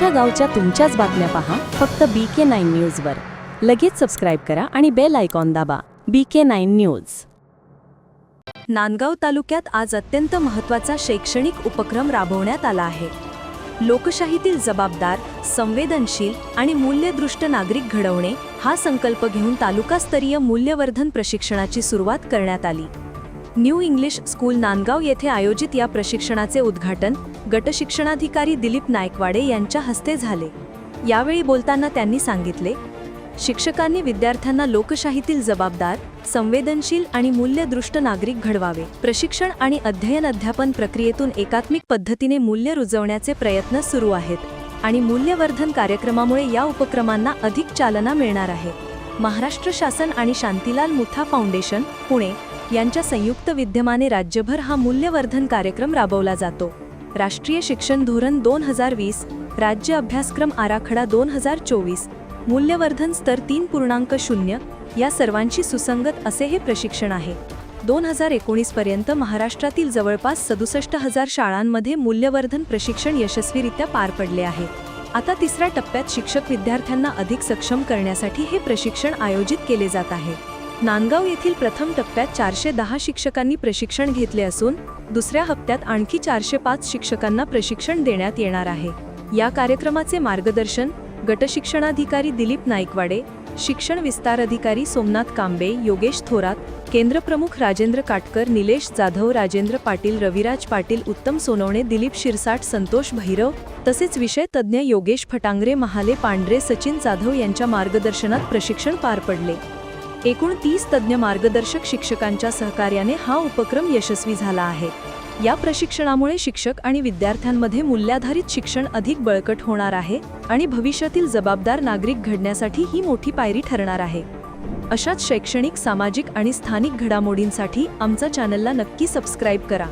तुमच्या गावच्या तुमच्याच बातम्या पहा. फक्त बी के नाईन न्यूजवर लगेच सबस्क्राईब करा आणि बेल आयकॉन दाबा. B K nine news Nandgaon तालुक्यात आज अत्यंत महत्त्वाचा शैक्षणिक उपक्रम राबवण्यात आला आहे. लोकशाहीतील जबाबदार संवेदनशील आणि मूल्यदृष्ट नागरिक घडवणे हा संकल्प घेऊन तालुकास्तरीय मूल्यवर्धन प्रशिक्षणाची सुरुवात करण्यात आली. न्यू इंग्लिश स्कूल नांदगाव येथे आयोजित या प्रशिक्षणाचे उद्घाटन गटशिक्षणाधिकारी दिलीप नायकवाडे यांच्या हस्ते झाले. यावेळी बोलताना त्यांनी सांगितले शिक्षकांनी विद्यार्थ्यांना लोकशाहीतील जबाबदार संवेदनशील आणि मूल्यदृष्ट नागरिक घडवावे. प्रशिक्षण आणि अध्ययन अध्यापन प्रक्रियेतून एकात्मिक पद्धतीने मूल्य रुजवण्याचे प्रयत्न सुरू आहेत आणि मूल्यवर्धन कार्यक्रमामुळे या उपक्रमांना अधिक चालना मिळणार आहे. महाराष्ट्र शासन आणि शांतीलाल मुथा फाउंडेशन पुणे यांच्या संयुक्त विद्यमाने राज्यभर हा मूल्यवर्धन कार्यक्रम राबवला जातो. राष्ट्रीय शिक्षण धोरण दोन हजार वीस राज्य अभ्यासक्रम आराखडा दोन हजार चोवीस मूल्यवर्धन स्तर तीन पूर्णांक शून्य या सर्वांशी सुसंगत असे हे प्रशिक्षण आहे. दोन हजार एकोणीसपर्यंत महाराष्ट्रातील जवळपास सदुसष्ट हजार शाळांमध्ये मूल्यवर्धन प्रशिक्षण यशस्वीरित्या पार पडले आहे. आता तिसऱ्या टप्प्यात शिक्षक विद्यार्थ्यांना अधिक सक्षम करण्यासाठी हे प्रशिक्षण आयोजित केले जात आहे. नांदगाव येथील प्रथम टप्प्यात चारशे दहा शिक्षकांनी प्रशिक्षण घेतले असून दुसऱ्या हप्त्यात आणखी चारशे पाच शिक्षकांना प्रशिक्षण देण्यात येणार आहे. या कार्यक्रमाचे मार्गदर्शन गटशिक्षणाधिकारी दिलीप नाईकवाडे शिक्षण विस्तार अधिकारी सोमनाथ कांबे योगेश थोरात केंद्रप्रमुख राजेंद्र काटकर निलेश जाधव राजेंद्र पाटील रविराज पाटील उत्तम सोनवणे दिलीप शिरसाट संतोष भैरव तसेच विषय तज्ज्ञ योगेश फटांगरे महाले पांढरे सचिन जाधव यांच्या मार्गदर्शनात प्रशिक्षण पार पडले. एकूण तीस तज्ज्ञ मार्गदर्शक शिक्षकांच्या सहकार्याने हा उपक्रम यशस्वी झाला आहे. या प्रशिक्षणामुळे शिक्षक आणि विद्यार्थ्यांमध्ये मूल्याधारित शिक्षण अधिक बळकट होणार आहे आणि भविष्यातील जबाबदार नागरिक घडण्यासाठी ही मोठी पायरी ठरणार आहे. अशाच शैक्षणिक सामाजिक आणि स्थानिक घडामोडींसाठी आमचा चॅनलला नक्की सबस्क्राईब करा.